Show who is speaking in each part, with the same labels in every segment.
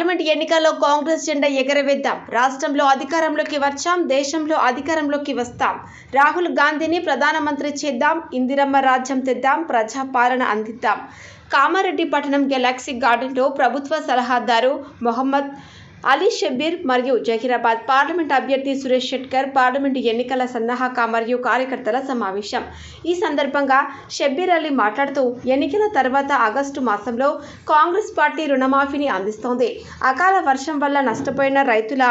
Speaker 1: Parliament ఎన్నికల్లో కాంగ్రెస్ జెండా ఎగరవేద్దాం. రాష్ట్రంలో అధికారంలోకి వచ్చాం దేశంలో అధికారంలోకి వస్తాం. రాహుల్ గాంధీని ప్రధానమంత్రి చేద్దాం ఇందిరమ్మ రాజ్యం తెద్దాం ప్రజాపాలన అందిద్దాం. కామారెడ్డి పట్టణం గెలాక్సీ గార్డెన్లో ప్రభుత్వ సలహాదారు మొహమ్మద్ అలీ షబ్బీర్ మరియు జహీరాబాద్ పార్లమెంట్ అభ్యర్థి సురేష్ షెట్కర్ పార్లమెంటు ఎన్నికల సన్నాహక మరియు కార్యకర్తల సమావేశం. ఈ సందర్భంగా షబ్బీర్ అలీ మాట్లాడుతూ ఎన్నికల తర్వాత ఆగస్టు మాసంలో కాంగ్రెస్ పార్టీ రుణమాఫీని అందిస్తోంది. అకాల వర్షం వల్ల నష్టపోయిన రైతుల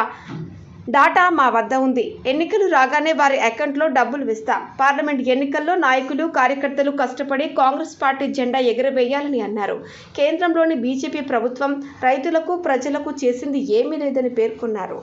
Speaker 1: డాటా మా వద్ద ఉంది. ఎన్నికలు రాగానే వారి అకౌంట్లో డబ్బులు వేస్తాం. పార్లమెంట్ ఎన్నికల్లో నాయకులు కార్యకర్తలు కష్టపడి కాంగ్రెస్ పార్టీ జెండా ఎగురవేయాలని అన్నారు. కేంద్రంలోని బీజేపీ ప్రభుత్వం రైతులకు ప్రజలకు చేసింది ఏమీ లేదని పేర్కొన్నారు.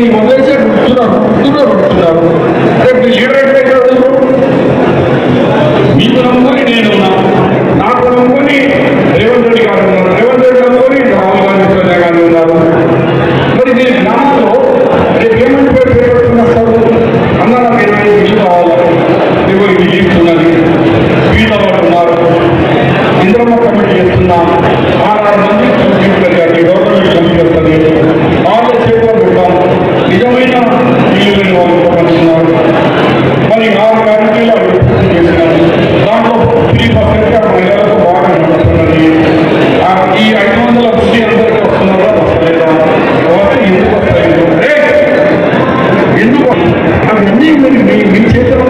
Speaker 2: mínimo మరి
Speaker 3: ఆరు గ్యారంటీలు అవి చేసినారు దాంట్లో త్రీ పర్సెంట్ మహిళలకు బాగా నడుస్తున్నది. ఈ ఐదు వందల బుద్ధి అందరికీ వస్తున్నారా వస్తలేదా? కాబట్టి ఎందుకు వస్తాయి? ఎందుకు అవన్నీ మీరు మీ చేతిలో